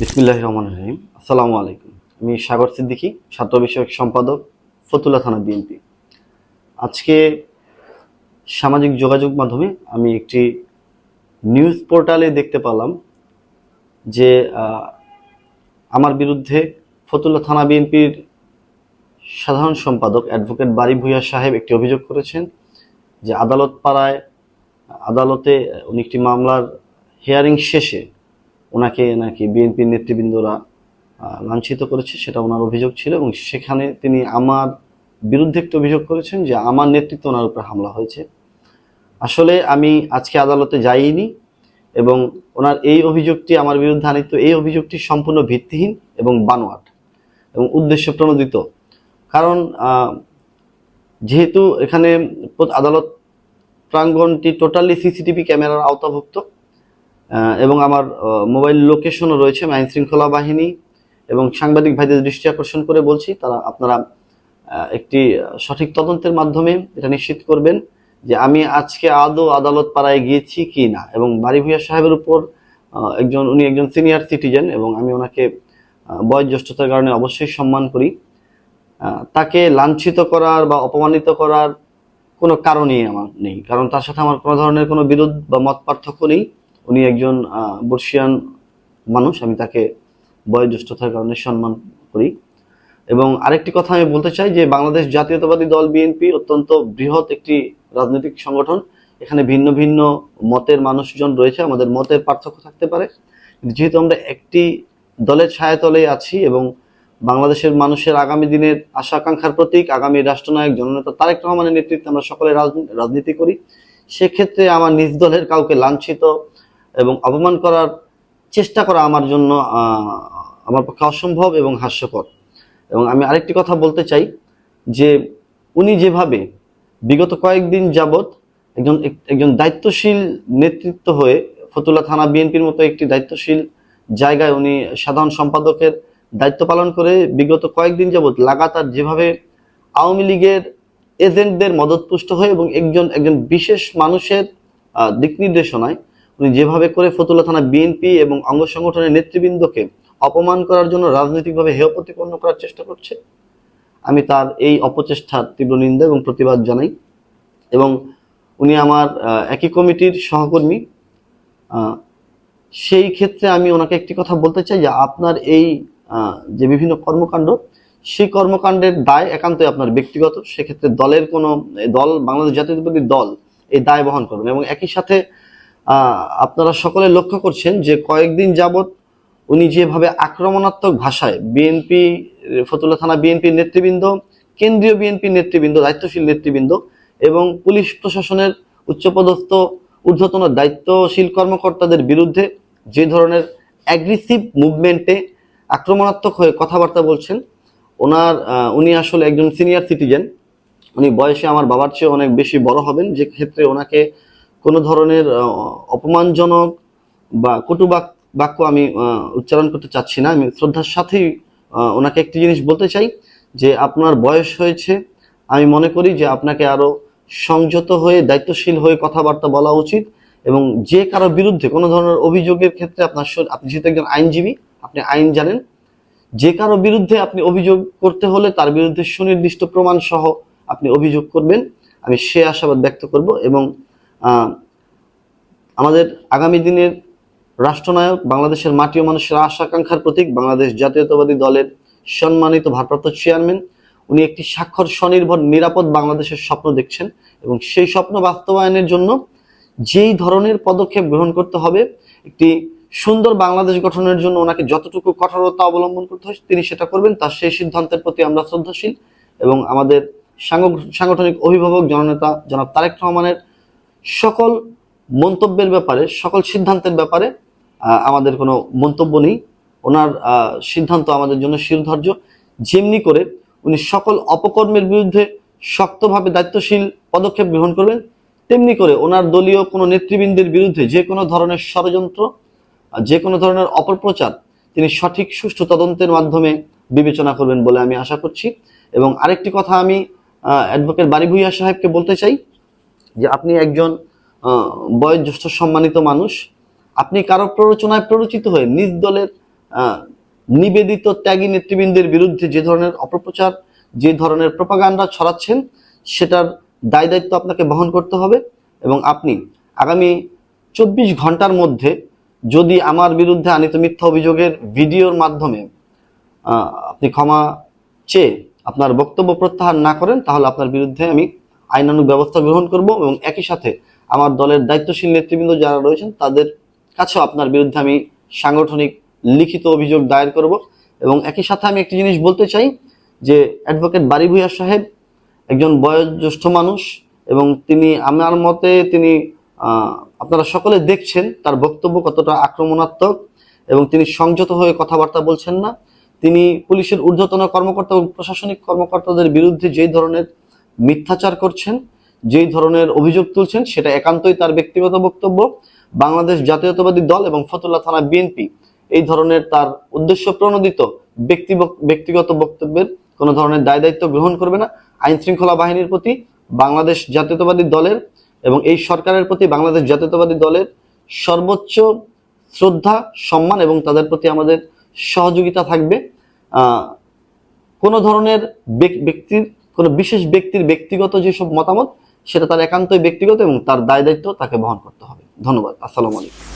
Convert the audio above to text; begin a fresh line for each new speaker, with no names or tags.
বিসমিল্লাহ রহমান রহিম। আসসালামু আলাইকুম। আমি সাগর সিদ্দিকী ছাত্র বিষয়ক সম্পাদক, ফতুল্লা থানা বিএনপি। আজকে সামাজিক যোগাযোগ মাধ্যমে আমি একটি নিউজ পোর্টালে দেখতে পেলাম যে আমার বিরুদ্ধে ফতুল্লা থানা বিএনপির সাধারণ সম্পাদক অ্যাডভোকেট বারি ভূঁইয়া সাহেব একটি অভিযোগ করেছেন যে আদালত পাড়ায়, আদালতে উনি একটি মামলার হিয়ারিং শেষে ওনাকে নাকি বিএনপির নেতৃবৃন্দরা লাঞ্ছিত করেছে, সেটা ওনার অভিযোগ ছিল এবং সেখানে তিনি আমার বিরুদ্ধে একটি অভিযোগ করেছেন যে আমার নেতৃত্বে ওনার উপর হামলা হয়েছে। আসলে আমি আজকে আদালতে যাইনি এবং ওনার এই অভিযোগটি আমার বিরুদ্ধে আনিত, এই অভিযোগটি সম্পূর্ণ ভিত্তিহীন এবং বানোয়াট এবং উদ্দেশ্য প্রণোদিত। কারণ যেহেতু এখানে আদালত প্রাঙ্গণটি টোটালি সিসিটিভি ক্যামেরার আওতাভুক্ত এবং আমার মোবাইল লোকেশনও রয়েছে আইন শৃঙ্খলা বাহিনী এবং সাংবাদিক ভাইদের দৃষ্টি আকর্ষণ করে বলছি, তারা আপনারা একটি সঠিক তদন্তের মাধ্যমে এটা নিশ্চিত করবেন যে আমি আজকে আদৌ আদালত পাড়ায় গিয়েছি কি না। এবং বাড়ি ভূঁইয়া সাহেবের উপর একজন, উনি একজন সিনিয়র সিটিজেন এবং আমি ওনাকে বয়োজ্যেষ্ঠতার কারণে অবশ্যই সম্মান করি। তাকে লাঞ্ছিত করার বা অপমানিত করার কোনো কারণই আমার নেই, কারণ তার সাথে আমার কোনো ধরনের কোনো বিরোধ বা মত পার্থক্য নেই। উনি একজন বর্ষিয়ান মানুষ, আমি তাকে বয়োজ্যেষ্ঠতার কারণে সম্মান করি। এবং আরেকটি কথা আমি বলতে চাই যে, বাংলাদেশ জাতীয়তাবাদী দল বিএনপি অত্যন্ত বৃহৎ একটি রাজনৈতিক সংগঠন। এখানে ভিন্ন ভিন্ন মতের মানুষজন রয়েছে, আমাদের মতের পার্থক্য থাকতে পারে। যেহেতু আমরা একটি দলের ছায়াতলে আছি এবং বাংলাদেশের মানুষের আগামী দিনের আশা আকাঙ্ক্ষার প্রতীক, আগামী রাষ্ট্রনায়ক জননেতা তারেক রহমানের নেতৃত্বে আমরা সকলে রাজনী- রাজনীতি করি, সেক্ষেত্রে আমার নিজ দলের কাউকে লাঞ্ছিত এবং অপমান করার চেষ্টা করা আমার জন্য আমার পক্ষে অসম্ভব এবং হাস্যকর। এবং আমি আরেকটি কথা বলতে চাই যে উনি যেভাবে বিগত কয়েকদিন যাবৎ একজন এক- একজন দায়িত্বশীল নেতৃত্ব হয়ে ফতুল্লা থানা বিএনপির মতো একটি দায়িত্বশীল জায়গায় উনি সাধারণ সম্পাদকের দায়িত্ব পালন করে বিগত কয়েকদিন যাবৎ লাগাতার যেভাবে আওয়ামী লীগের এজেন্টদের মদতপুষ্ট হয়ে এবং একজন একজন বিশেষ মানুষের দিক নির্দেশনায় উনি যেভাবে করে ফতুল্লা থানা বিএনপি এবং অঙ্গ সংগঠনের নেতৃবৃন্দকে অপমান করার জন্য রাজনৈতিকভাবে হেয় প্রতিপন্ন করার চেষ্টা করছে, আমি তার এই অপচেষ্টার তীব্র নিন্দা এবং প্রতিবাদ জানাই এবং উনি আমার একই কমিটির সহকর্মী। সেই ক্ষেত্রে আমি ওনাকে একটি কথা বলতে চাই যে আপনার এই যে বিভিন্ন কর্মকাণ্ড, সেই কর্মকাণ্ডের দায় একান্তই আপনার ব্যক্তিগত। সেক্ষেত্রে দলের কোনো, দল, বাংলাদেশ জাতীয় দল এই দায় বহন করবেন এবং একই সাথে আপনারা সকলে লক্ষ্য করছেন যে কয়েকদিন যাবৎ উনি যেভাবে আক্রমণাত্মক ভাষায় বিএনপি ফতুল্লা থানা বিএনপির নেতৃবৃন্দ, কেন্দ্রীয় বিএনপি নেতৃবৃন্দ, দায়িত্বশীল নেতৃবৃন্দ এবং পুলিশ প্রশাসনের উচ্চপদস্থ, ঊর্ধ্বতন দায়িত্বশীল কর্মকর্তাদের বিরুদ্ধে যে ধরনের অ্যাগ্রেসিভ মুভমেন্টে আক্রমণাত্মক হয়ে কথাবার্তা বলছেন, ওনার উনি আসলে একজন সিনিয়র সিটিজেন উনি বয়সে আমার বাবার চেয়ে অনেক বেশি বড় হবেন, যে ক্ষেত্রে ওনাকে কোনো ধরনের অপমানজনক বা কটু বাক্য আমি উচ্চারণ করতে চাচ্ছি না। আমি শ্রদ্ধার সাথেই ওনাকে একটি জিনিস বলতে চাই যে আপনার বয়স হয়েছে। আমি মনে করি যে আপনাকে আরও সংযত হয়ে, দায়িত্বশীল হয়ে কথাবার্তা বলা উচিত এবং যে কারও বিরুদ্ধে কোনো ধরনের অভিযোগের ক্ষেত্রে আপনার আপনি যেহেতু একজন আইনজীবী, আপনি আইন জানেন, যে কারও বিরুদ্ধে আপনি অভিযোগ করতে হলে তার বিরুদ্ধে সুনির্দিষ্ট প্রমাণ সহ আপনি অভিযোগ করবেন। আমি সে আশাবাদ ব্যক্ত করব এবং আমাদের আগামী দিনের রাষ্ট্রনায়ক, বাংলাদেশের মাটি ও মানুষের আশা আকাঙ্ক্ষার প্রতীক, বাংলাদেশ জাতীয়তাবাদী দলের সম্মানিত ভারপ্রাপ্ত চেয়ারম্যান। উনি একটি স্বাক্ষর স্বনির্ভর, নিরাপদ বাংলাদেশের স্বপ্ন দেখছেন এবং সেই স্বপ্ন বাস্তবায়নের জন্য যেই ধরনের পদক্ষেপ গ্রহণ করতে হবে, একটি সুন্দর বাংলাদেশ গঠনের জন্য ওনাকে যতটুকু কঠোরতা অবলম্বন করতে হয়, তিনি সেটা করবেন। তার সেই সিদ্ধান্তের প্রতি আমরা শ্রদ্ধাশীল এবং আমাদের সাংগ- সাংগঠনিক অভিভাবক জননেতা জনাব তারেক রহমানের সকল মন্তব্যের ব্যাপারে, সকল সিদ্ধান্তের ব্যাপারে আমাদের কোনো মন্তব্য নেই। ওনার সিদ্ধান্ত আমাদের জন্য শিরধার্য। যেমনি করে উনি সকল অপকর্মের বিরুদ্ধে শক্তভাবে দায়িত্বশীল পদক্ষেপ গ্রহণ করবেন, তেমনি করে ওনার দলীয় কোনো নেতৃবৃন্দের বিরুদ্ধে যে কোনো ধরনের ষড়যন্ত্র যে কোনো ধরনের অপপ্রচার, তিনি সঠিক সুষ্ঠু তদন্তের মাধ্যমে বিবেচনা করবেন বলে আমি আশা করছি। এবং আরেকটি কথা আমি অ্যাডভোকেট বারি ভুইয়া সাহেবকে বলতে চাই। যে আপনি একজন বয়োজ্যেষ্ঠ সম্মানিত মানুষ, আপনি কারও প্ররোচনায় প্ররোচিত হয়ে নিজ দলের নিবেদিত ত্যাগী নেতৃবৃন্দের বিরুদ্ধে যে ধরনের অপপ্রচার, যে ধরনের প্রপাগান্ডা ছড়াচ্ছেন, সেটার দায় দায়িত্ব আপনাকে বহন করতে হবে এবং আপনি আগামী চব্বিশ ঘণ্টার মধ্যে যদি আমার বিরুদ্ধে আনিত মিথ্যা অভিযোগের ভিডিওর মাধ্যমে আপনি ক্ষমা চেয়ে আপনার বক্তব্য প্রত্যাহার না করেন, তাহলে আপনার বিরুদ্ধে আমি আইনানুগ ব্যবস্থা গ্রহণ করব এবং একই সাথে আমার দলের দায়িত্বশীল নেতৃবৃন্দ যারা রয়েছেন, তাদের কাছেও আপনার বিরুদ্ধে আমি সাংগঠনিক লিখিত অভিযোগ দায়ের করব। এবং একই সাথে আমি একটি জিনিস বলতে চাই যে অ্যাডভোকেট বারি ভূঁইয়া সাহেব একজন বয়োজ্যেষ্ঠ মানুষ এবং তিনি আমার মতে তিনি আপনারা সকলে দেখছেন তার বক্তব্য কতটা আক্রমণাত্মক এবং তিনি সংযত হয়ে কথাবার্তা বলছেন না। তিনি পুলিশের ঊর্ধ্বতন কর্মকর্তা এবং প্রশাসনিক কর্মকর্তাদের বিরুদ্ধে যেই ধরনের মিথ্যাচার করছেন, যেই ধরনের অভিযোগ তুলছেন সেটা একান্তই তার ব্যক্তিগত বক্তব্য। বাংলাদেশ জাতীয়তাবাদী দল এবং ফতুল্লা থানা বিএনপি এই ধরনের তার উদ্দেশ্য প্রণোদিত ব্যক্তি ব্যক্তিগত বক্তব্যের কোনো ধরনের দায় দায়িত্ব গ্রহণ করবে না। আইন শৃঙ্খলা বাহিনীর প্রতি বাংলাদেশ জাতীয়তাবাদী দলের এবং এই সরকারের প্রতি বাংলাদেশ জাতীয়তাবাদী দলের সর্বোচ্চ শ্রদ্ধা, সম্মান এবং তাদের প্রতি আমাদের সহযোগিতা থাকবে। কোনো ধরনের ব্যক্তির কোনো বিশেষ ব্যক্তির ব্যক্তিগত যেসব মতামত, সেটা তার একান্তই ব্যক্তিগত এবং তার দায় দায়িত্ব তাকে বহন করতে হবে। ধন্যবাদ। আসসালামু আলাইকুম।